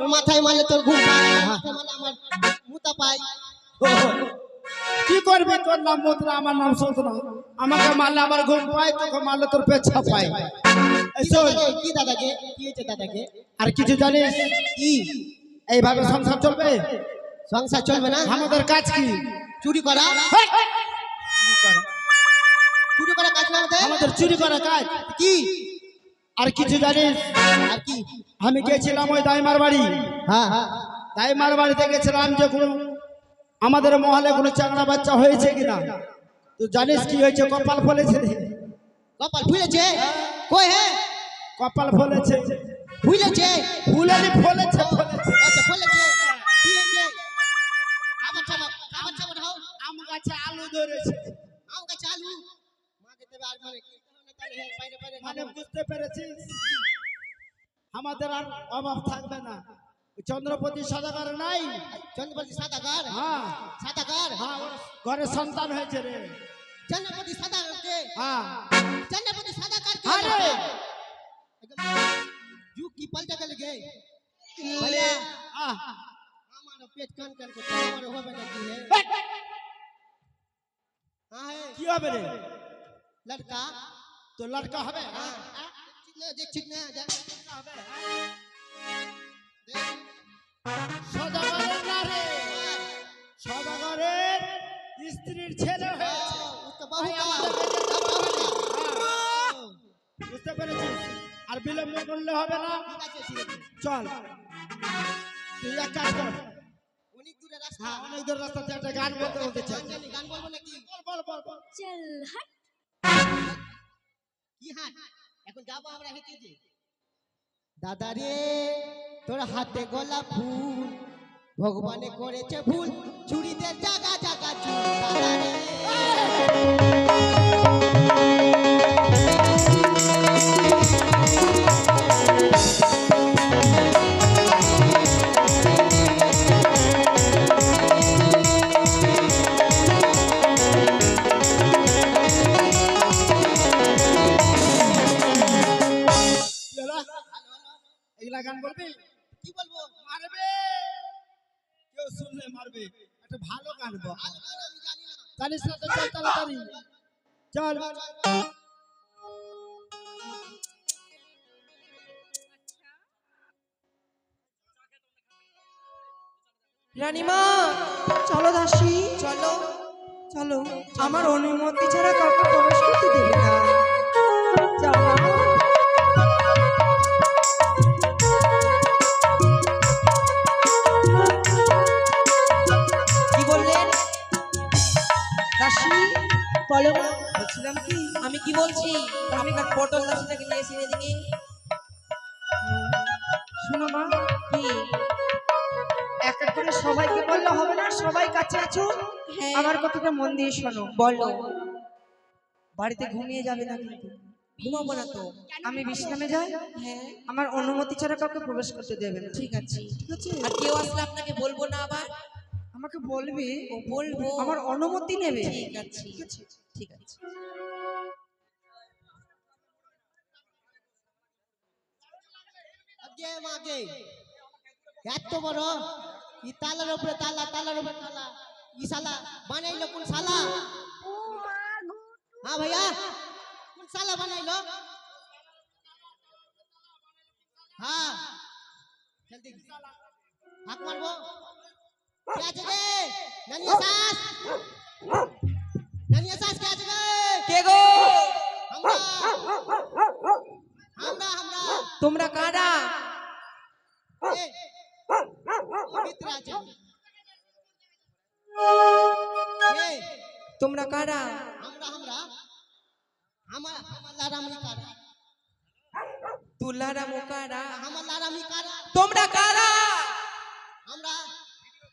তোর মাথায় মারলে তোর ঘুম পায় আমার মুতা পায় কি করবি তোর নাম মুদ্রা আমার নাম সুতরা আমাকে মারলে আমার ঘুম পায় তোকে মারলে তোর পেছা পায়। কি দাদাকে? কি হয়েছে দাদাকে? আর কিছু জানিস? কি? এইভাবে সংসার চলবে? সংসার চলবে না? আমাদের কাজ কি? চুরি করা? চুরি করা। কাজ না আমাদের চুরি করা কাজ। কি? আর কিছু জানিস? আর কি? আমি গেছিলাম ওই দাইমার বাড়ি। হ্যাঁ হ্যাঁ। দাইমার বাড়িতে গেছিলাম যে কোনো আমাদের মহলে কোনো চাংড়া বাচ্চা হয়েছে কিনা। তুই জানিস কি হয়েছে? কপাল ফলেছে। কপাল ফুলেছে? কই হে? কপাল ফলেছে। ফুলেছে? ফুলেনি ফলেছে ফলেছে। আচ্ছা ফুলেছে। কি হয়েছে? আবার চাবা আবার চাবা আম গাছে আলু ধরেছে। আম গাছে আলু? মাকে দেবে আর মানে কি তাহলে হে বাইরে বাইরে মানে খাবো। বুঝতে পেরেছিস আমাদের আর অভাব থাকবে না ওই চন্দ্রপতি সদাগর নাই চন্দ্রপতি সাদাকার হ্যাঁ সাদাকার হ্যাঁ ওর ঘরে সন্তান হয়েছে রে চন্দ্রপতি সাদাকার কে হ্যাঁ চন্দ্রপতি সাদাকার কে আরে যুগ কি পাল্টা গেল গে भैया আহ, আমার পেট কান কান করতে আমার হবে না কি হে हाँ है কি হবে রে लड़का তো লড়কা হবে হ্যাঁ? দেখছি না হবে হ্যাঁ। সদাগরের নারে সদাগরের স্ত্রীর ছেলে হয়েছে। বুঝতে পেরেছিস? আর বিলম্ব করলে হবে না। চল। তুই এক কাজ কর। রাস্তা। হ্যাঁ, গান বলতে গান বলব নাকি? বল বল বল। চল হাট। এখন যাব দাদা রে, তোর হাতে গোলাপ ফুল, ভগবানে করেছে ভুল চুরিতে জাগা জাগা চুল দাদা রে। জানিস না তো চল তাড়াতাড়ি। চল। রানীমা চলো দাসী চলো। চলো। আমার অনুমতি ছাড়া কাউকে প্রবেশ করতে দেবে না। চলো বলো। বলছিলাম কি আমি কি বলছি? আমি আপনার পটল দাসটাকে নিয়ে এসে এদিকে? শোনো মা কি? এক এক করে সবাইকে বললে হবে না? সবাই কাছে আছো? হ্যাঁ। আমার কথাটা মন দিয়ে শোনো। বলো। বাড়িতে ঘুমিয়ে যাবে না কিন্তু। ঘুমাবো না তো। আমি বিশ্রামে যাই? হ্যাঁ। আমার অনুমতি ছাড়া কাউকে প্রবেশ করতে দেবে না। ঠিক আছে। ঠিক আছে? আর কেউ আসলে আপনাকে বলব না আবার? আমাকে বলবি ও বলব। আমার অনুমতি নেবে। ঠিক আছে ঠিক আছে? ঠিক আছে। আগে মাগে এত বড়? ই তালার উপরে তালা তালার উপরে তালা। ই শালা বানাইলো কোন শালা? হ্যাঁ भैया কোন শালা বানাইলো? হ্যাঁ। জলদি হাত মারবো? কে আছে রে নানিয়া সাস নানিয়া সাস কে আছে রে কে গো আমরা আমরা আমরা তোমরা কারা এ, ও ভিতরে আছে এ, তোমরা কারা আমরা আমরা আমার আমার লারামি কারা তুলারা মুকারা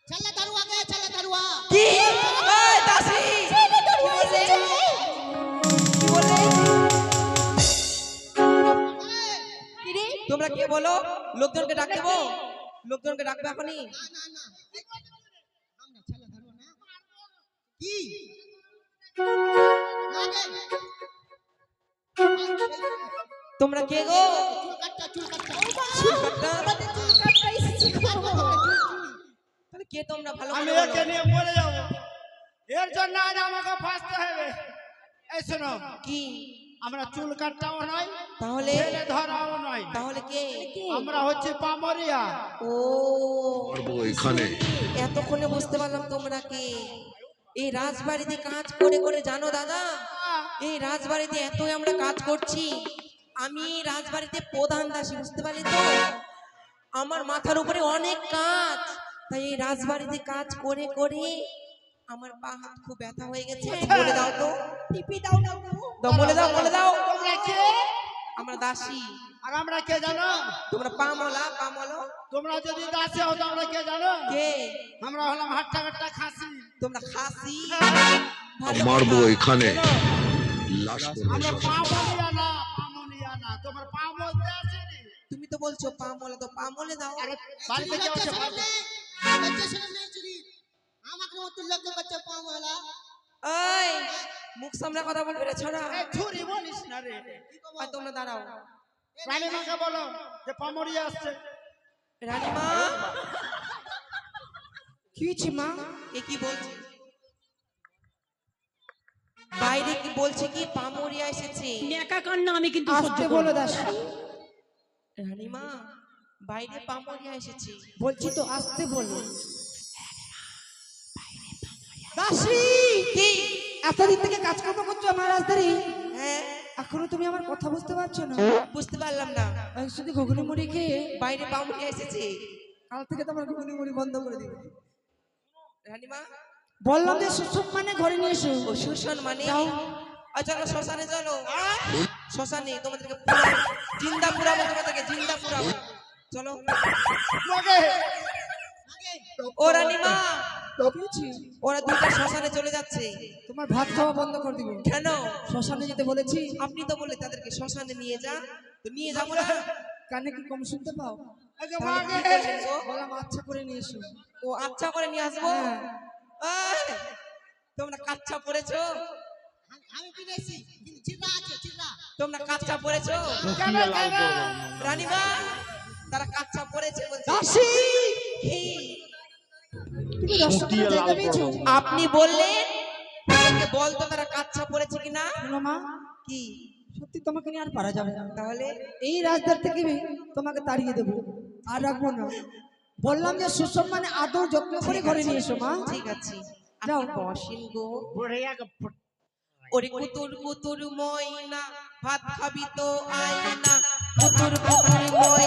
চলে তারুয়া গে চলে তারুয়া কি এই দাসী কি বললে? কি বললে? এ, তোমরা কে বলো লোকজনকে ডাক দেবো লোকজনকে ডাকবে এখনই না না না এই, আমরা চলে তারুয়া না কি আগে তোমরা কে গো চুল কাটটা চুল কাটটা চুল কাটটা? কে তোমরা ভালো আমি একে নিয়ে মরে যাব। এর জন্য আজ আমাকে ফাঁসতে হবে। এই শোনো কি? আমরা চুল কাটটাও নয় তাহলে? ছেলে ধরাও নয় তাহলে কে? আমরা হচ্ছে পামরিয়া। ও। এখানে। এতক্ষণে বুঝতে পারলাম তোমরা কে। এই রাজবাড়িতে কাজ করে করে জানো দাদা? এই রাজবাড়িতে এতই আমরা কাজ করছি। আমি রাজবাড়িতে প্রধান দাসী বুঝতে পারি তো? আমার মাথার উপরে অনেক কাজ। তাই এই রাজবাড়িতে কাজ করে করে আমার পা হাত খুব ব্যথা হয়ে গেছে। বলে দাও তো। টিপি দাও না দাও বলে দাও বলে দাও। তোমরা আমরা দাসী। আর আমরা কে জানো? তোমরা পামলা পামলো তোমরা যদি দাসে হতো আমরা কে জানো? কে? আমরা হলাম হাট্টা কাট্টা খাসি। তোমরা খাসি? মারবো এখানে। লাশ পড়বে আমরা শ্মশানে। পামরিয়া না পামরিয়া না। তোমার পা আসেনি। তুমি তো বলছো পামলে তো পামলে দাও। আরে বাড়িতে যাও আমাকে মতো মুখ সামলা কথা বলবে রে ছড়া। ছুরি বলিস না রে। আর তোমরা দাঁড়াও। রানীমাকে বলো যে পামরিয়া আসছে। রানীমা? কি হয়েছে মা? এ কি বলছে? বাইরে কি বলছে কি পামরিয়া এসেছে? একা কান্না আমি কিন্তু আসতে বলো না। দাসী। রানীমা? বাইরে পামরিয়া এসেছে। বলছি তো আসতে বলো। দাসী কি? এতদিন থেকে কাজকর্ম করছ আমার রাজধানী? হ্যাঁ। এখনও তুমি আমার কথা বুঝতে পারছ না? বুঝতে পারলাম না। আমি শুধু ঘুগনি মুড়ি খেয়ে বাইরে পামরিয়া এসেছে। কাল থেকে তোমার ঘুগনি মুড়ি বন্ধ করে দিবে। রানীমা? বললাম যে সুসম্মানে ঘরে নিয়ে এসো। মানে চলো শ্মশানে চলো। শ্মশানে তোমাদেরকে জিন্দা পুরাবো তোমাদেরকে জিন্দা পুরাবো। চলো। ও রানীমা ওরা দুইটা শ্মশানে চলে যাচ্ছে। তোমার ভাত খাওয়া বন্ধ করে দিব। কেন? শ্মশানে যেতে বলেছি। আপনি তো বলে তাদেরকে শ্মশানে নিয়ে যা। তো নিয়ে যাব না। কানে কি কম শুনতে পাও? আগে তাহলে মাগে কি করবেন গো? বললাম আচ্ছা করে নিয়ে এসো। ও আচ্ছা করে নিয়ে আসব? হ্যাঁ। তোমরা কাচ্চা পড়েছো? আমি কিনেছি কিন্তু চিল্লা আছে চিল্লা। তোমরা কাচ্চা পড়েছো? রানীমা তারা কাচ্চা পড়েছে দাসী! আপনি বললেন বলতো তারা কাচ্চা পড়েছে কিনা? মা কি? সত্যি তোমাকে নিয়ে আর পারা যাবে না। তাহলে? এই রাজদার থেকে তোমাকে তাড়িয়ে দেবো আর রাখব না। বললাম যে সুসম্মানে আদৌ যত্ন করে ঘরে নিয়ে এসো মা। ঠিক আছে। যাও। আপনি গো। ওরে কুতুর কুতুর ময়না ভাত খাবি তো আয়না। কুতুর কুতুর ময়না।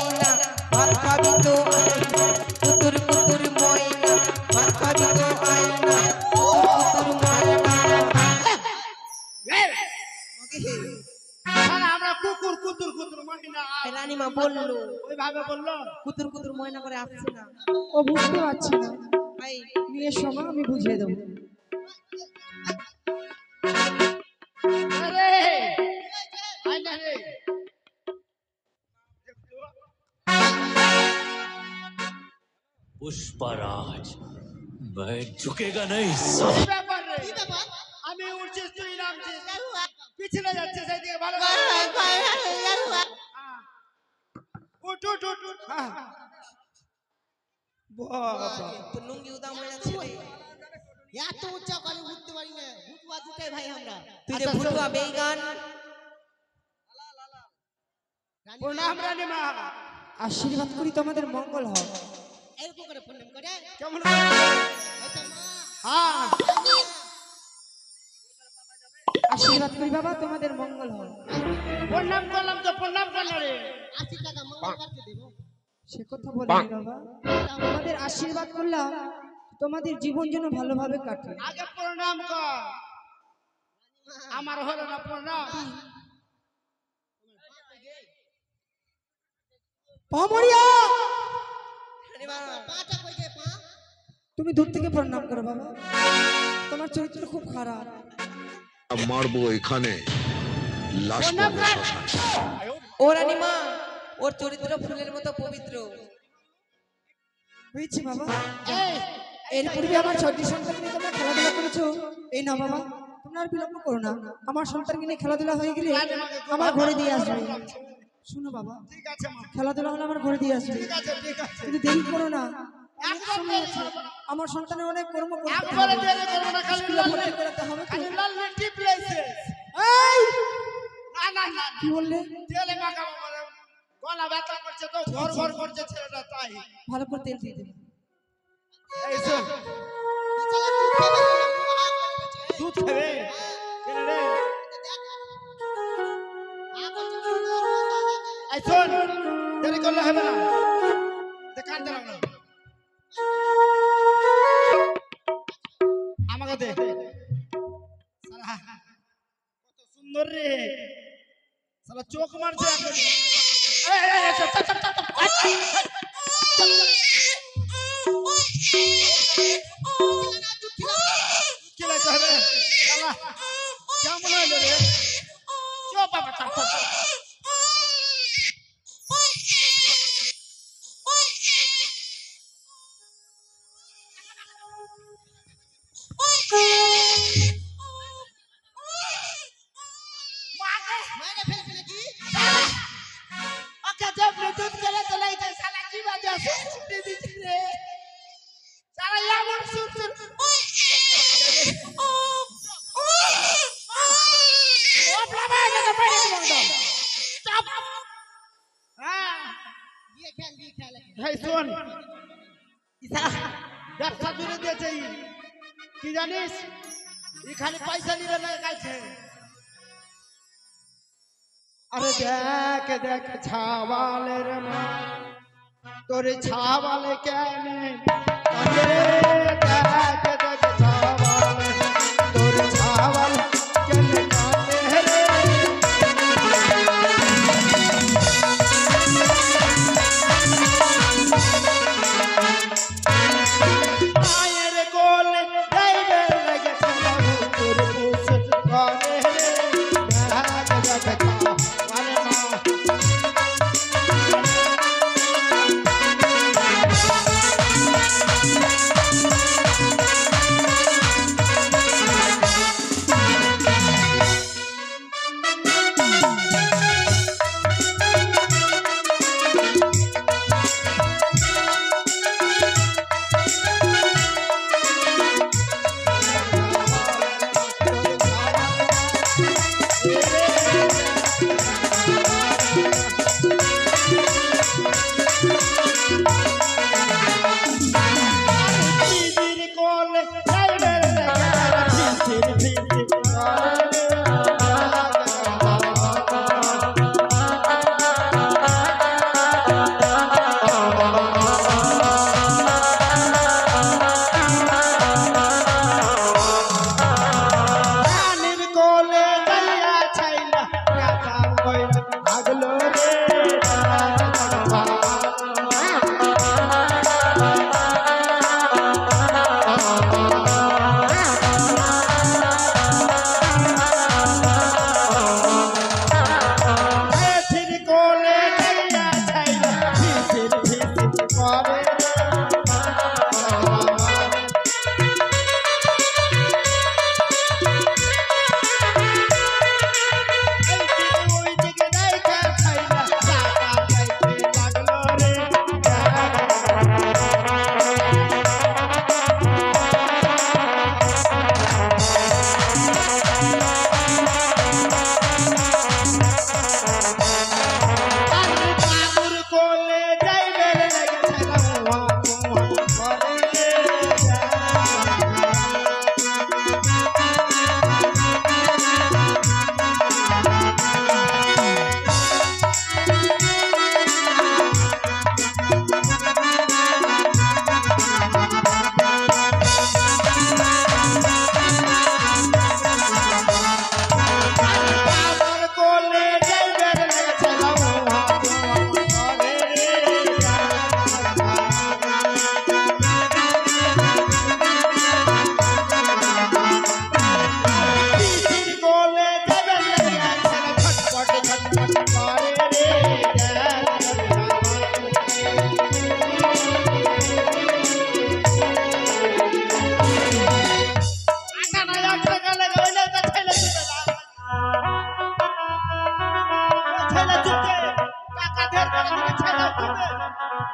আসছে না ও বুঝতে পারছি না ভাই নিয়ে এসো মা আমি বুঝিয়ে দেবো আরে আয় না রে पुष्पराज मैं झुकेगा नहीं কি ব্যাপার রে কি ব্যাপার আমি উঠছিস তুই নামছিস পিছনে যাচ্ছে সেদিকে ভালো উঠ উঠ উঠ উঠ হ্যাঁ। বাবা। তো লুঙ্গি উদাম হয়ে যাচ্ছে রে। এত উচ্চা করে উঠতে পারি না। ভুতুয়া দুটাই ভাই আমরা। তুই যে ভুলুয়া বেগান প্রণাম রানী মা। আশীর্বাদ করি তোমাদের মঙ্গল হয় এরকম করে প্রণাম করে। কেমন? আচ্ছা হ্যাঁ। আশীর্বাদ করি বাবা তোমাদের মঙ্গল হয় প্রণাম করলাম তো প্রণাম করলাম রে। আশি টাকা মঙ্গলবারকে দেবো। সে কথা বলিনি বাবা। তোমাদের আশীর্বাদ করলাম তোমাদের জীবন যেন ভালোভাবে কাটে। আগে প্রণাম কর। আমার হলো না প্রণাম। তুমি দূর থেকে প্রণাম করো বাবা। তোমার চরিত্র খুব খারাপ। মারবো এখানে। লাশ পড়বে ও রানীমা। ওর চরিত্র ফুলের মতো পবিত্র। বুঝছি বাবা। এর পূর্বে আমার ছয়টি সন্তান নিয়ে তোমরা খেলাধুলা করেছ? এই না বাবা তোমরা আর বিলম্ব করো না। আমার সন্তানকে নিয়ে খেলাধুলা হয়ে গেলে আমার ঘরে দিয়ে আসবে। শুনো বাবা খেলাধুলা হলে আমার ঘরে দিয়ে আসবে। কিন্তু দেরি করো না। আমার সন্তানের অনেক কর্ম কি বললে? গলা ব্যথা করছে তো ঘর ঘর করছে ছেলেটা তাই। ভালো করে তেল দিয়ে দিবি ছুটি দিচ্ছে রে তারা এমন ছুটছে ব্যবসা জুড়ে দিয়েছে কি জানিস? এখানে দেখ দেখ, ছাওয়ালের তোর ছাওয়াল কেন? তোর ছাওয়াল